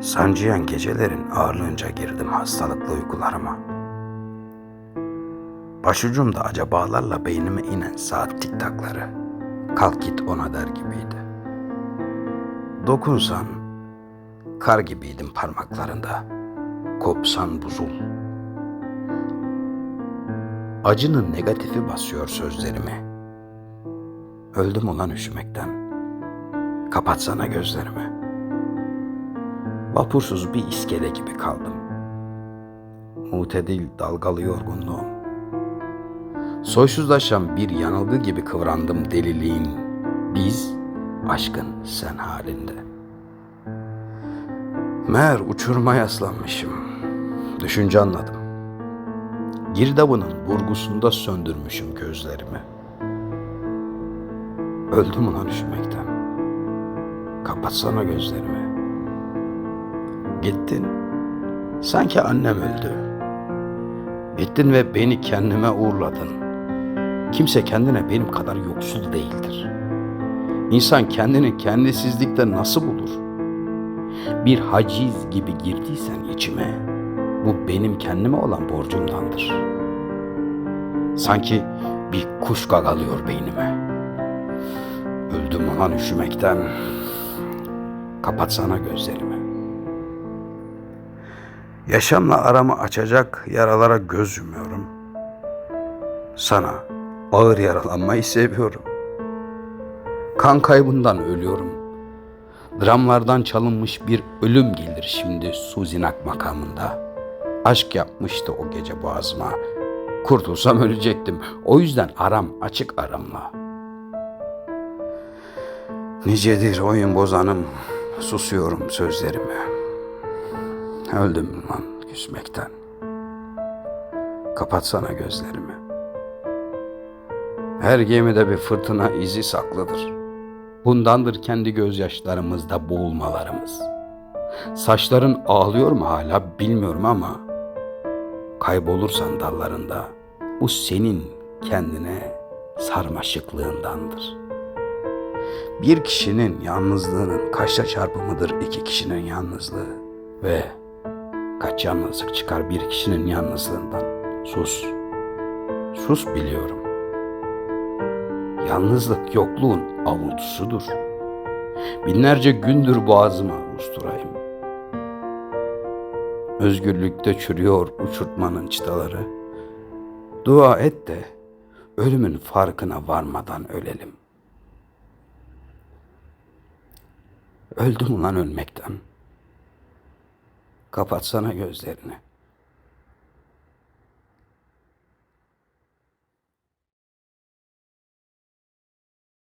Sancıyan gecelerin ağırlığınca girdim hastalıklı uykularıma. Başucumda acabalarla beynime inen saat tiktakları. Kalk git ona der gibiydi. Dokunsan kar gibiydim parmaklarında. Kopsan buzul. Acının negatifi basıyor sözlerimi. Öldüm ulan üşümekten. Kapatsana gözlerimi. Vapursuz bir iskele gibi kaldım. Mutedil dalgalı yorgunluğum. Soysuzlaşan bir yanılgı gibi kıvrandım deliliğin. Biz, aşkın sen halinde. Meğer uçuruma yaslanmışım. Düşünce anladım. Girdabının vurgusunda söndürmüşüm gözlerimi. Öldüm ulan üşümekten. Kapatsana gözlerimi. Gittin. Sanki annem öldü. Gittin ve beni kendime uğurladın. Kimse kendine benim kadar yoksul değildir. İnsan kendini kendisizlikte nasıl bulur? Bir haciz gibi girdiysen içime, bu benim kendime olan borcumdandır. Sanki bir kuş gagalıyor beynime. Öldüm ulan üşümekten. Kapatsana gözlerimi. Yaşamla aramı açacak yaralara göz yumuyorum. Sana ağır yaralanmayı seviyorum. Kan kaybından ölüyorum. Dramlardan çalınmış bir ölüm gelir şimdi Suzinak makamında. Aşk yapmıştı o gece boğazıma. Kurtulsam ölecektim. O yüzden aram açık aramla. Nicedir oyun bozanım, susuyorum sözlerime. Öldüm lan küsmekten. Kapatsana gözlerimi. Her gemide bir fırtına izi saklıdır. Bundandır kendi gözyaşlarımızda boğulmalarımız. Saçların ağlıyor mu hala bilmiyorum ama kaybolursan dallarında bu senin kendine sarmaşıklığındandır. Bir kişinin yalnızlığının kaçta çarpımıdır iki kişinin yalnızlığı ve kaç yalnızlık çıkar bir kişinin yalnızlığından. Sus. Sus biliyorum. Yalnızlık yokluğun avuntusudur. Binlerce gündür boğazıma usturayım. Özgürlükte çürüyor uçurtmanın çıtaları. Dua et de ölümün farkına varmadan ölelim. Öldüm ulan ölmekten. Kapatsana gözlerini.